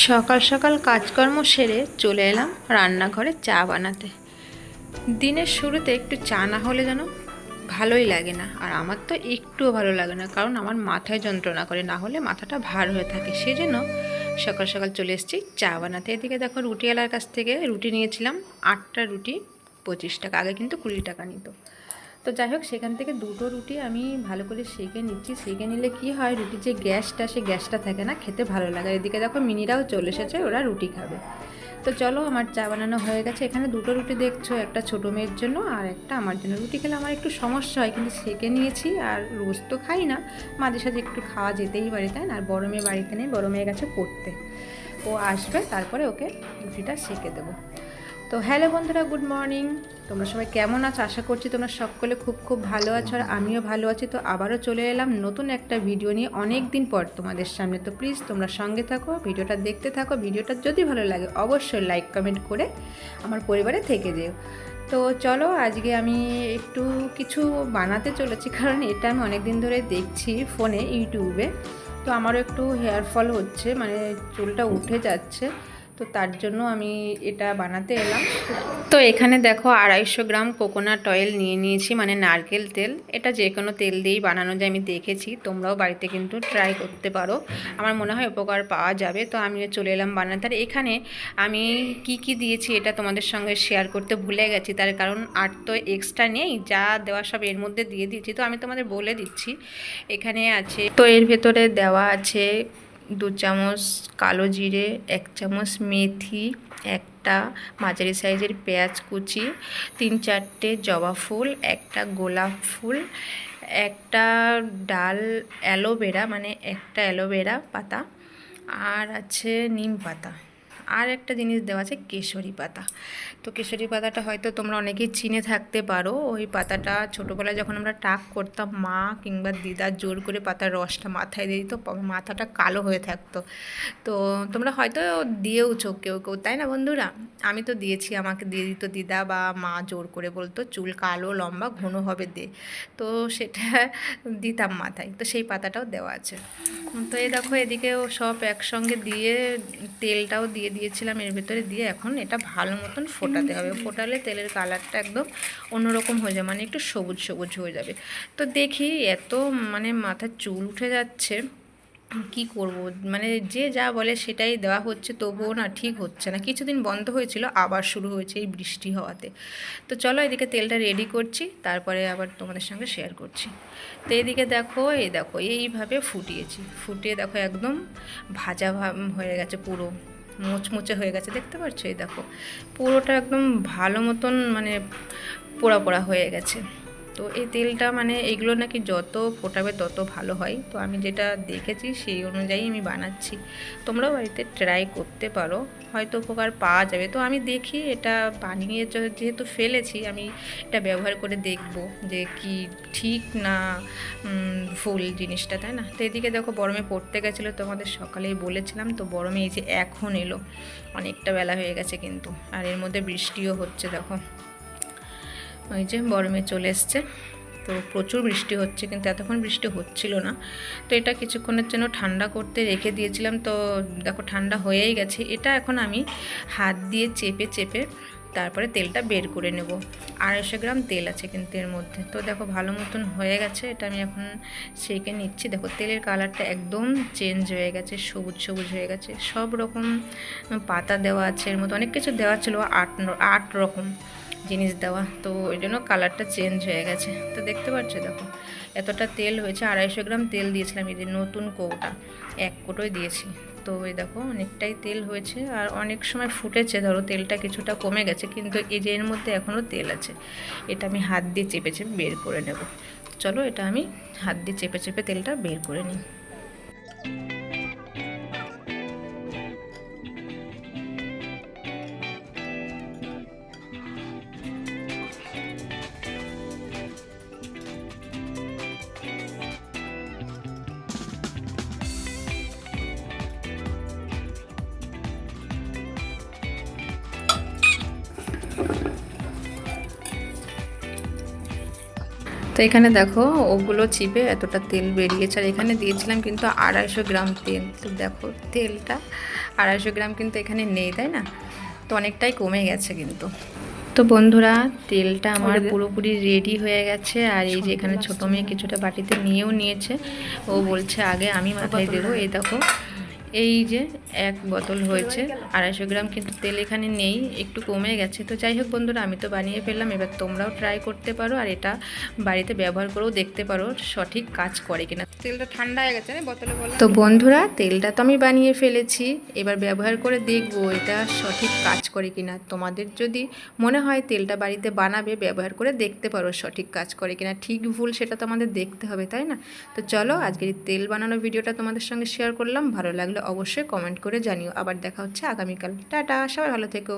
সকাল সকাল কাজকর্ম সেরে চলে এলাম রান্নাঘরে চা বানাতে। দিনের শুরুতে একটু চা না হলে যেন ভালোই লাগে না। আর আমার তো একটুও ভালো লাগে না, কারণ আমার মাথায় যন্ত্রণা করে, না হলে মাথাটা ভার হয়ে থাকে। সেই জন্য সকাল সকাল চলে এসেছি চা বানাতে। এদিকে দেখো রুটিওয়ালার কাছ থেকে রুটি নিয়েছিলাম, আটটা রুটি পঁচিশ টাকা, আগে কিন্তু কুড়ি টাকা নিত। তো যাই হোক, সেখান থেকে দুটো রুটি আমি ভালো করে সেঁকে নিচ্ছি। সেঁকে নিলে কি হয়, রুটির যে গ্যাসটা সে গ্যাসটা থাকে না, খেতে ভালো লাগে এদিকে দেখো মিনিরাও চলে এসেছে, ওরা রুটি খাবে। তো চলো, আমার চা বানানো হয়ে গেছে। এখানে দুটো রুটি দেখছ, একটা ছোটো মেয়ের জন্য আর একটা আমার জন্য। রুটি খেলে আমার একটু সমস্যা হয়, কিন্তু সেঁকে নিয়েছি আর রোজ তো খাই না। মাঝে সাঝে একটু খাওয়া যেতেই পারে, তাই না? আর বড় মেয়ে বাড়িতে নেই, বড় মেয়ে গেছে পড়তে। ও আসবে, তারপরে ওকে রুটিটা সেঁকে দেবো। তো হ্যালো বন্ধুরা, গুড মর্নিং। তোমরা সবাই কেমন আছো? আশা করছি তোমরা সকলে খুব খুব ভালো আছো আর আমিও ভালো আছি। তো আবারও চলে এলাম নতুন একটা ভিডিও নিয়ে অনেক দিন পর তোমাদের সামনে। তো প্লিজ তোমরা সঙ্গে থাকো, ভিডিওটা দেখতে থাকো। ভিডিওটা যদি ভালো লাগে, অবশ্যই লাইক কমেন্ট করে আমার পরিবারে থেকে যেও। তো চলো আজকে আমি একটু কিছু বানাতে চলেছি, কারণ এটা আমি অনেক দিন ধরে দেখছি ফোনে, ইউটিউবে। তো আমারও একটু হেয়ার ফল হচ্ছে মানে চুলটা উঠে যাচ্ছে। তো তার জন্য আমি এটা বানাতে এলাম। তো এখানে দেখো আড়াইশো গ্রাম কোকোনাট অয়েল নিয়ে নিয়েছি মানে নারকেল তেল। এটা যে কোনো তেল দিয়েই বানানো যায়, আমি দেখেছি, তোমরাও বাড়িতে কিন্তু ট্রাই করতে পারো। আমার মনে হয় উপকার পাওয়া যাবে, তো আমি চলে এলাম বানাতে। আর এখানে আমি কি কি দিয়েছি এটা তোমাদের সঙ্গে শেয়ার করতে ভুলে গেছি, তার কারণ আর তো এক্সট্রা নেই, যা দেওয়া সব এর মধ্যে দিয়ে দিয়েছি। তো আমি তোমাদের বলে দিচ্ছি, এখানে আছে, তো এর ভেতরে দেওয়া আছে দু চামচ কালো জিরে, এক চামচ মেথি, একটা মাঝারি সাইজের পেঁয়াজ কুচি, তিন চারটে জবা ফুল, একটা গোলাপ ফুল, একটা ডাল অ্যালোভেরা মানে একটা অ্যালোভেরা পাতা, আর আছে নিম পাতা। আর একটা জিনিস দেওয়া আছে, কেশরি পাতা। তো কেশরি পাতাটা হয়তো তোমরা অনেকেই চিনে থাকতে পারো, ওই পাতাটা ছোটোবেলায় যখন আমরা টাক করতাম, মা কিংবা দিদা জোর করে পাতার রসটা মাথায় দিয়ে দিত মাথাটা কালো হয়ে থাকতো। তো তোমরা হয়তো দিয়েওছো কেউ কেউ, তাই না বন্ধুরা? আমি তো দিয়েছি, আমাকে দিয়ে দিত দিদা বা মা জোর করে বলতো, চুল কালো, লম্বা, ঘন হবে দে। তো সেটা দিতাম মাথায়, তো সেই পাতাটাও দেওয়া আছে। তো এই দেখো, এদিকেও সব একসঙ্গে দিয়ে তেলটাও দিয়ে দিয়েছিলাম এর ভেতরে দিয়ে এখন এটা ভালো মতন ফোটাতে হবে। ফোটালে তেলের কালারটা একদম অন্যরকম হয়ে যাবে মানে একটু সবুজ সবুজ হয়ে যাবে। তো দেখি এত মানে মাথার চুল উঠে যাচ্ছে কি করব? মানে যে যা বলে সেটাই দেওয়া হচ্ছে তবুও না ঠিক হচ্ছে না। কিছুদিন বন্ধ হয়েছিল আবার শুরু হয়েছে এই বৃষ্টি হওয়াতে। তো চলো এদিকে তেলটা রেডি করছি তারপরে আবার তোমাদের সঙ্গে শেয়ার করছি। তো এদিকে দেখো এই দেখো এইভাবে ফুটিয়েছি। ফুটিয়ে দেখো একদম ভাজা হয়ে গেছে পুরো। মুচমুচে হয়ে গেছে, দেখতে পাচ্ছ এই দেখো, পুরোটা একদম ভালো মতন মানে পোড়া পোড়া হয়ে গেছে। তো এই তেলটা মানে এগুলো নাকি যত ফোটাবে তত ভালো হয়। তো আমি যেটা দেখেছি সেই অনুযায়ী আমি বানাচ্ছি। তোমরাও বাড়িতে ট্রাই করতে পারো। হয়তো উপকার পাওয়া যাবে। তো আমি দেখি এটা বানিয়ে যেহেতু ফেলেছি, আমি এটা ব্যবহার করে দেখব যে কি ঠিক না ফুল জিনিসটা, তাই না? তো এদিকে দেখো বরমে পড়তে গেছিল তোমাদের সকালেই বলেছিলাম, তো বরমে এই যে এখন এলো, অনেকটা বেলা হয়ে গেছে কিন্তু, আর এর মধ্যে বৃষ্টিও হচ্ছে, দেখো। ওই যে বরমে চলে এসছে। তো প্রচুর বৃষ্টি হচ্ছে, কিন্তু এতক্ষণ বৃষ্টি হচ্ছিল না। তো এটা কিছুক্ষণের জন্য ঠান্ডা করতে রেখে দিয়েছিলাম। তো দেখো ঠান্ডা হয়েই গেছে। এটা এখন আমি হাত দিয়ে চেপে চেপে তারপরে তেলটা বের করে নেব। আড়াইশো গ্রাম তেল আছে কিন্তু এর মধ্যে। তো দেখো ভালো মতন হয়ে গেছে। এটা আমি এখন সেকে নিচ্ছি। দেখো তেলের কালারটা একদম চেঞ্জ হয়ে গেছে, সবুজ সবুজ হয়ে গেছে। সব রকম পাতা দেওয়া আছে এর মধ্যে। অনেক কিছু দেওয়া ছিল, আট আট রকম। জিনিস দেওয়া। তো ওই জন্য কালারটা চেঞ্জ হয়ে গেছে। তো দেখতে পাচ্ছ দেখো, এতটা তেল হয়েছে। আড়াইশো গ্রাম তেল দিয়েছিলাম যে নতুন কৌটা, এক কোটোই দিয়েছি। তো এই দেখো, অনেকটাই তেল হয়েছে, আর অনেক সময় ফুটেছে, ধরো, তেলটা কিছুটা কমে গেছে, কিন্তু এই যে এর মধ্যে এখনও তেল আছে, এটা আমি হাত দিয়ে চেপে চেপে বের করে নেব। চলো, এটা আমি হাত দিয়ে চেপে চেপে তেলটা বের করে নিই। তো এখানে দেখো ওগুলো চিপে এতটা তেল বেরিয়েছে। আর এখানে দিয়েছিলাম কিন্তু আড়াইশো গ্রাম তেল। তো দেখো তেলটা আড়াইশো গ্রাম কিন্তু এখানে নেই তাই না? তো অনেকটাই কমে গেছে কিন্তু। তো বন্ধুরা তেলটা আমার পুরোপুরি রেডি হয়ে গেছে। আর এই যে এখানে ছোটো মেয়ে কিছুটা বাটিতে নিয়েও নিয়েছে। ও বলছে আগে আমি মাথায় দেবো। এই দেখো এই যে এক বোতল হয়েছে আড়াইশো গ্রাম কিন্তু তেল এখানে নেই একটু কমে গেছে। তো যাই হোক বন্ধুরা আমি তো বানিয়ে ফেললাম এবার তোমরাও ট্রাই করতে পারো আর এটা বাড়িতে ব্যবহার করেও দেখতে পারো সঠিক কাজ করে কিনা। তেলটা ঠান্ডা হয়ে গেছে বোতলে তো বন্ধুরা তেলটা তো আমি বানিয়ে ফেলেছি এবার ব্যবহার করে দেখব এটা সঠিক কাজ করে কিনা। তোমাদের যদি মনে হয় তেলটা বাড়িতে বানাবে ব্যবহার করে দেখতে পারো সঠিক কাজ করে কিনা। ঠিক ভুল সেটা তো আমাদের দেখতে হবে তাই না? তো চলো আজকের তেল বানানোর ভিডিওটা তোমাদের সঙ্গে শেয়ার করলাম। ভালো লাগলে অবশ্যই কমেন্ট করে জানিও। আবার দেখা হচ্ছে আগামীকাল। টাটা সবাই ভালো থেকো।